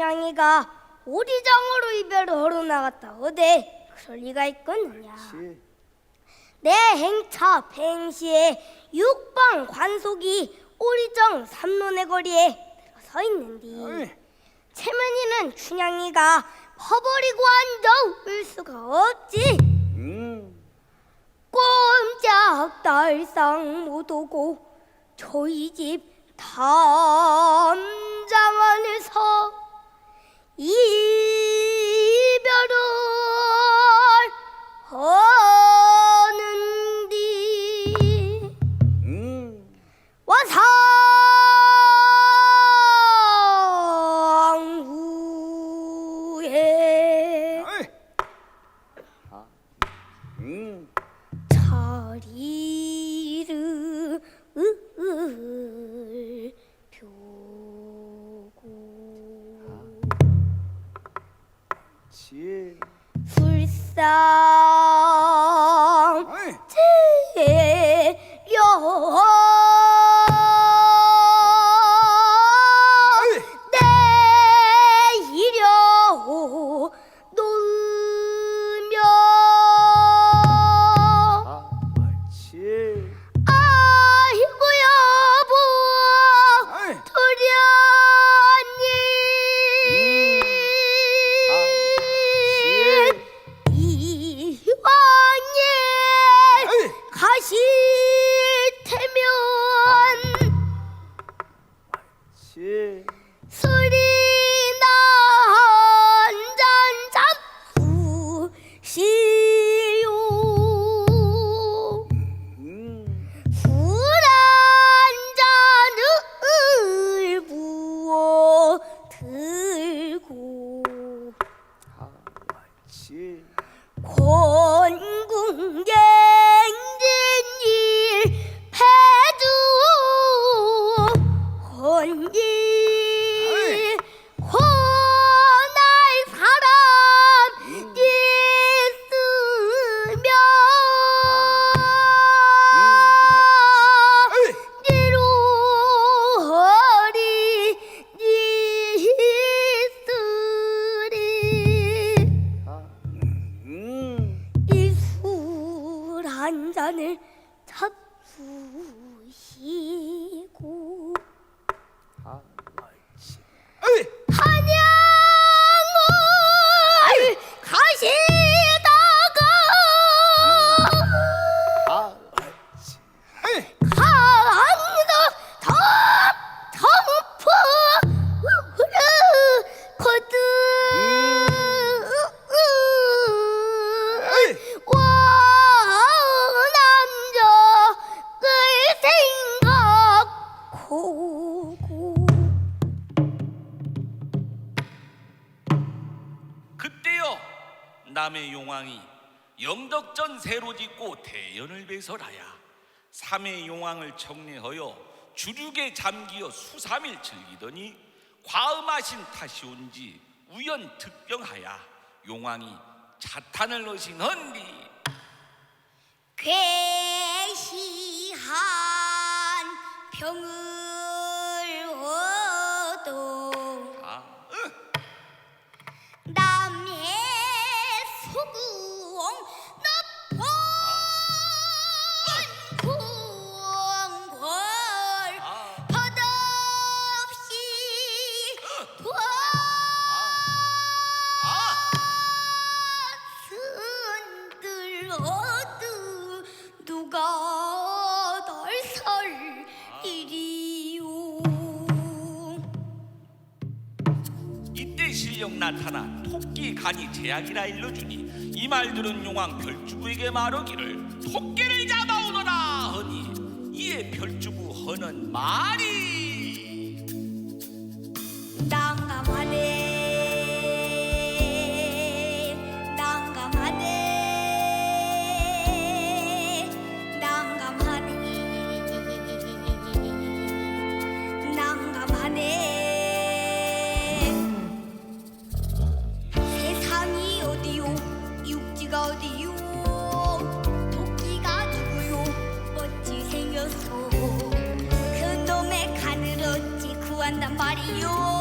춘향이가 오리장으로 이별을 하러 나갔다 어데 그럴 리가 있겠느냐 그렇지. 내 행차 팽시에 육방 관속이 오리정 삼론의 거리에 들어서 있는디 어이. 채면이는 춘향이가 퍼버리고 앉아 울 수가 없지 음. 꼼짝 달상 못 오고 저희 집 담장 안에서 이 한 잔을 잡수시고 남의 용왕이 영덕전 새로 짓고 대연을 배설하야 삼의 용왕을 청례하여 주륙에 잠기어 수삼일 즐기더니 과음하신 탓이 온지 우연 특병하야 용왕이 자탄을 넣으신 헌디. 괴시한 병을 들어도 누가 널설 일이요? 이때 실력 나타나 토끼 간이 제약이라 일러주니 이 말 들은 용왕 별주부에게 말하기를 토끼를 잡아오너라 하니 이에 별주부 허는 말이 난감하네 어디요? 토끼가 누구요? 어찌 생겼소. 그놈의 간을 어찌 구한단 말이요